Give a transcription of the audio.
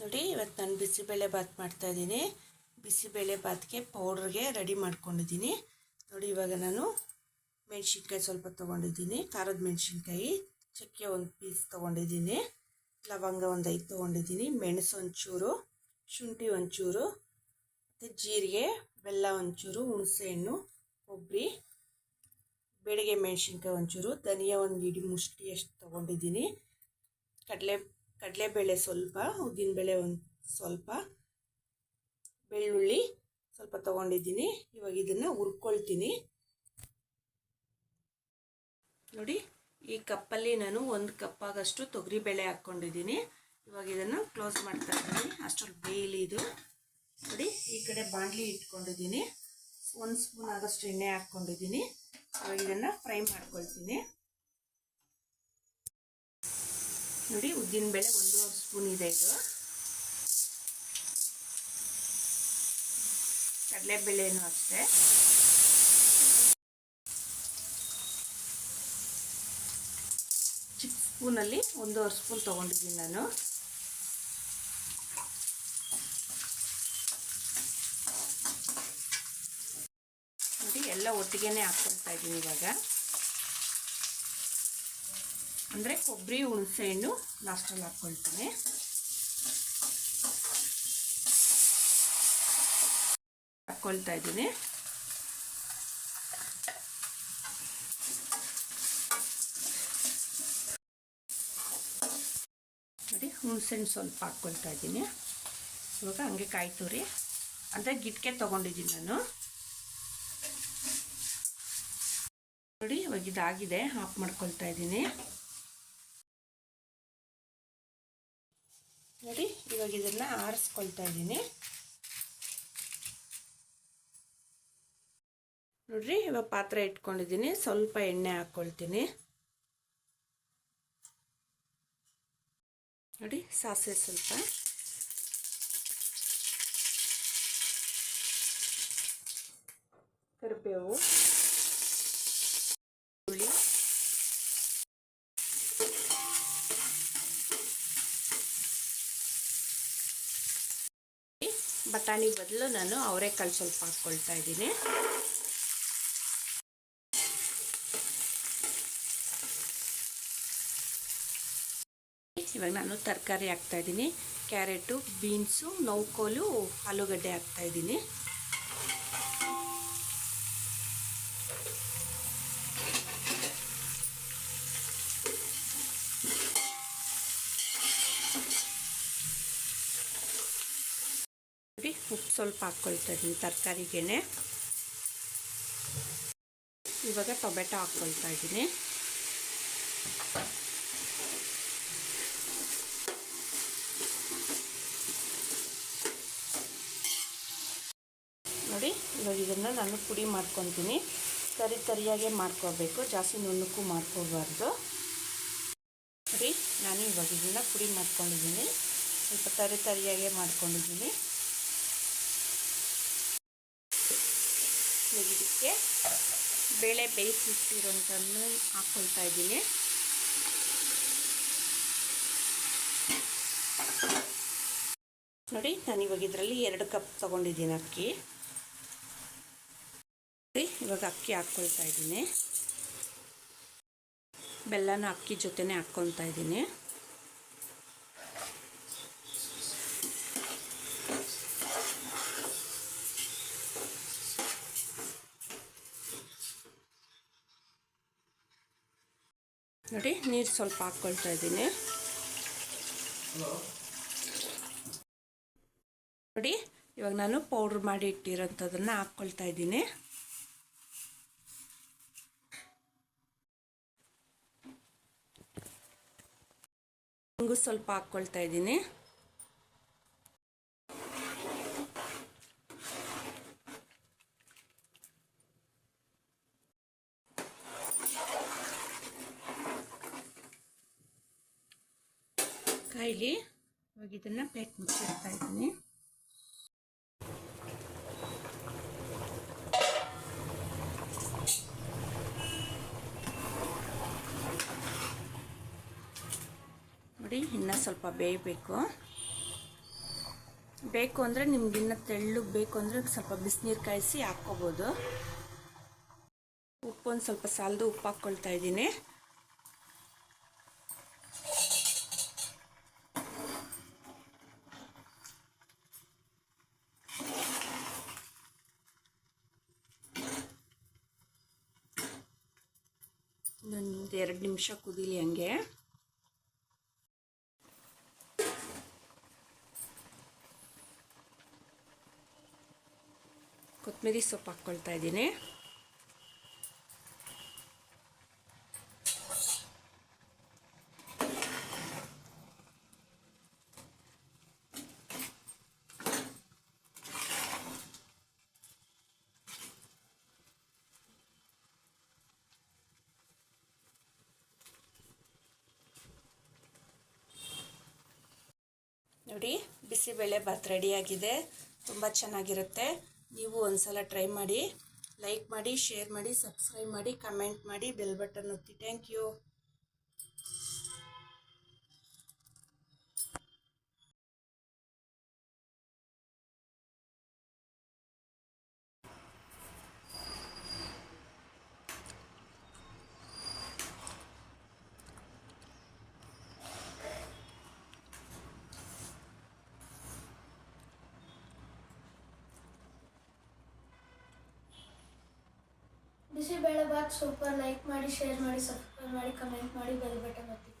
ನೋಡಿ, ಇವತ್ತು ನಾನು ಬಿಸಿಬೇಳೆ ಬಾತ್ ಮಾಡ್ತಾಯಿದ್ದೀನಿ ಬಿಸಿಬೇಳೆ ಬಾತ್ಗೆ ಪೌಡ್ರಿಗೆ ರೆಡಿ ಮಾಡ್ಕೊಂಡಿದ್ದೀನಿ. ನೋಡಿ, ಇವಾಗ ನಾನು ಮೆಣಸಿನ್ಕಾಯಿ ಸ್ವಲ್ಪ ತೊಗೊಂಡಿದ್ದೀನಿ. ಖಾರದ ಮೆಣಸಿನ್ಕಾಯಿ, ಚಕ್ಕೆ ಒಂದು ಪೀಸ್ ತೊಗೊಂಡಿದ್ದೀನಿ. ಲವಂಗ ಒಂದು ಐದು ತೊಗೊಂಡಿದ್ದೀನಿ. ಮೆಣಸು ಒಂಚೂರು, ಶುಂಠಿ ಒಂಚೂರು, ಮತ್ತು ಜೀರಿಗೆ, ಬೆಲ್ಲ ಒಂಚೂರು ಹುಣಸೆಹಣ್ಣು ಕೊಬ್ಬರಿ, ಬೆಳಗ್ಗೆ ಮೆಣಸಿನ್ಕಾಯಿ ಒಂಚೂರು, ಧನಿಯಾ ಒಂದು ಇಡೀ ಮುಷ್ಟಿ ಅಷ್ಟು ತೊಗೊಂಡಿದ್ದೀನಿ. ಕಡಲೆ ಕಡಲೆಬೇಳೆ ಸ್ವಲ್ಪ, ಉದ್ದಿನಬೇಳೆ ಒಂದು ಸ್ವಲ್ಪ, ಬೆಳ್ಳುಳ್ಳಿ ಸ್ವಲ್ಪ ತೊಗೊಂಡಿದ್ದೀನಿ. ಇವಾಗ ಇದನ್ನು ಹುರ್ಕೊಳ್ತೀನಿ. ನೋಡಿ, ಈ ಕಪ್ಪಲ್ಲಿ ನಾನು ಒಂದು ಕಪ್ಪಾಗಷ್ಟು ತೊಗರಿಬೇಳೆ ಹಾಕ್ಕೊಂಡಿದ್ದೀನಿ. ಇವಾಗ ಇದನ್ನು ಕ್ಲೋಸ್ ಮಾಡ್ತಾ ಇದ್ದೀನಿ. ಅಷ್ಟೊಂದು ಬೇಯಲಿ ಇದು. ನೋಡಿ, ಈ ಕಡೆ ಬಾಂಡ್ಲಿ ಇಟ್ಕೊಂಡಿದ್ದೀನಿ. ಒಂದು ಸ್ಪೂನ್ ಆದಷ್ಟು ಎಣ್ಣೆ ಹಾಕ್ಕೊಂಡಿದ್ದೀನಿ. ಇವಾಗ ಇದನ್ನು ಫ್ರೈ ಮಾಡ್ಕೊಳ್ತೀನಿ. ನೋಡಿ ಉದ್ದಿನಬೇಳೆ ಒಂದೂವರೆ ಸ್ಪೂನ್ ಇದೆ ಇದು. ಕಡಲೆಬೇಳೆನೂ ಅಷ್ಟೇ. ಚಿಕ್ಕ ಸ್ಪೂನಲ್ಲಿ ಒಂದೂವರೆ ಸ್ಪೂನ್ ತೊಗೊಂಡಿದ್ದೀನಿ ನಾನು. ನೋಡಿ, ಎಲ್ಲ ಒಟ್ಟಿಗೆನೇ ಹಾಕ್ಕೊಳ್ತಾ ಇದ್ದೀನಿ ಇವಾಗ. ಅಂದರೆ ಕೊಬ್ಬರಿ ಹುಣಸೆಹಣ್ಣು ಲಾಸ್ಟಲ್ಲಿ ಹಾಕ್ಕೊಳ್ತೀನಿ ಹಾಕ್ಕೊಳ್ತಾ ಇದ್ದೀನಿ. ನೋಡಿ, ಹುಣಸೆ ಹಣ್ಣು ಸ್ವಲ್ಪ ಹಾಕ್ಕೊಳ್ತಾ ಇದ್ದೀನಿ. ಇವಾಗ ಹಂಗೆ ಕಾಯಿ ತುರಿ. ಅಂದರೆ ಗಿಟ್ಕೆ ತೊಗೊಂಡಿದ್ದೀನಿ ನಾನು. ನೋಡಿ, ಇವಾಗ ಇದಾಗಿದೆ ಆಫ್ ಮಾಡ್ಕೊಳ್ತಾ ಇದ್ದೀನಿ. ಇವಾಗ ಇದನ್ನು ಆರಿಸ್ಕೊಳ್ತಾ ಇದ್ದೀನಿ. ನೋಡ್ರಿ, ಇವಾಗ ಪಾತ್ರೆ ಇಟ್ಕೊಂಡಿದ್ದೀನಿ. ಸ್ವಲ್ಪ ಎಣ್ಣೆ ಹಾಕ್ಕೊಳ್ತೀನಿ ನೋಡಿ, ಸಾಸಿವೆ ಸ್ವಲ್ಪ. ಕರಿಬೇವು. ಬಟಾಣಿ ಬದಲು ನಾನು ಅವರೆಕಾಳು ಸ್ವಲ್ಪ ಹಾಕ್ಕೊಳ್ತಾ ಇದ್ದೀನಿ. ಇವಾಗ ನಾನು ತರಕಾರಿ ಹಾಕ್ತಾ ಇದ್ದೀನಿ. ಕ್ಯಾರೆಟು, ಬೀನ್ಸು, ನೌಕೋಲು, ಆಲೂಗಡ್ಡೆ ಹಾಕ್ತಾ ನೋಡಿ ಉಪ್ಪು ಸ್ವಲ್ಪ ಹಾಕ್ಕೊಳ್ತಾ ಇದ್ದೀನಿ ತರಕಾರಿಗೇನೆ ಇವಾಗ ಟೊಮೆಟೊ ಹಾಕ್ಕೊಳ್ತಾ ಇದ್ದೀನಿ ನೋಡಿ ಇವಾಗ ಇದನ್ನು ನಾನು ಪುಡಿ ಮಾಡ್ಕೊತೀನಿ ಸರಿ ತರಿಯಾಗೆ ಮಾಡ್ಕೋಬೇಕು ಜಾಸ್ತಿ ನುಣ್ಣಕ್ಕೂ ಮಾಡ್ಕೋಬಾರ್ದು ನೋಡಿ ನಾನು ಇವಾಗ ಇದನ್ನು ಪುಡಿ ಮಾಡ್ಕೊಂಡಿದ್ದೀನಿ ಸ್ವಲ್ಪ ತರಿ ತರಿಯಾಗೆ ಮಾಡ್ಕೊಂಡಿದ್ದೀನಿ ಇದಕ್ಕೆ ಬೇಳೆ ಬೇಯಿಸಿಟ್ಟಿರೋಂಥನ್ನು ಹಾಕ್ಕೊಳ್ತಾ ಇದ್ದೀನಿ. ನೋಡಿ, ನಾನು ಇವಾಗ ಇದರಲ್ಲಿ ಎರಡು ಕಪ್ ತೊಗೊಂಡಿದ್ದೀನಿ ಅಕ್ಕಿ. ನೋಡಿ, ಇವಾಗ ಅಕ್ಕಿ ಹಾಕ್ಕೊಳ್ತಾ ಇದ್ದೀನಿ. ಬೆಲ್ಲನ ಅಕ್ಕಿ ಜೊತೆನೇ ಹಾಕ್ಕೊತಾ ಇದ್ದೀನಿ. ನೋಡಿ, ನೀರು ಸ್ವಲ್ಪ ಹಾಕ್ಕೊಳ್ತಾ ಇದ್ದೀನಿ. ನೋಡಿ, ಇವಾಗ ನಾನು ಪೌಡ್ರ್ ಮಾಡಿ ಇಟ್ಟಿರೋಂಥದ್ದನ್ನು ಹಾಕ್ಕೊಳ್ತಾ ಇದ್ದೀನಿ. ಸ್ವಲ್ಪ ಹಾಕ್ಕೊಳ್ತಾ ಇದ್ದೀನಿ. ಕಾಯಿಲಿ ಹೋಗಿ ಇದನ್ನು ಪ್ಲೇಟ್ ಮುಚ್ಚಿಡ್ತಾ ಇದ್ದೀನಿ. ನೋಡಿ, ಇನ್ನೂ ಸ್ವಲ್ಪ ಬೇಯಬೇಕು. ಬೇಕು ಅಂದರೆ ನಿಮ್ಗೆ ಇನ್ನೂ ತೆಳ್ಳಗೆ ಬೇಕು ಅಂದರೆ ಸ್ವಲ್ಪ ಬಿಸಿನೀರು ಕಾಯಿಸಿ ಹಾಕ್ಕೋಬೋದು. ಉಪ್ಪು ಒಂದು ಸ್ವಲ್ಪ ಸಾಲದು ಉಪ್ಪು ಹಾಕ್ಕೊಳ್ತಾ ಇದ್ದೀನಿ. ಇನ್ನೊಂದು ಎರಡು ನಿಮಿಷ ಕುದೀಲಿ ಹಂಗೆ. ಕೊತ್ತಂಬರಿ ಸೊಪ್ಪು ಹಾಕ್ಕೊಳ್ತಾ ಇದ್ದೀನಿ. ನೋಡಿ, ಬಿಸಿಬೇಳೆ ಭಾತ್ ರೆಡಿಯಾಗಿದೆ. ತುಂಬ ಚೆನ್ನಾಗಿರುತ್ತೆ. ನೀವು ಒಂದ್ಸಲ ಟ್ರೈ ಮಾಡಿ, ಲೈಕ್ ಮಾಡಿ, ಶೇರ್ ಮಾಡಿ, ಸಬ್ಸ್ಕ್ರೈಬ್ ಮಾಡಿ, ಕಮೆಂಟ್ ಮಾಡಿ, ಬೆಲ್ ಬಟನ್ ಒತ್ತಿ. Thank you. Bisibele bath super like ಮಾಡಿ ಶೇರ್ ಮಾಡಿ ಸಬ್ಸ್ಕ್ರೈಬ್ ಮಾಡಿ ಕಮೆಂಟ್ ಮಾಡಿ ಬೆಲ್ ಬಟನ್ ಒತ್ತಿ.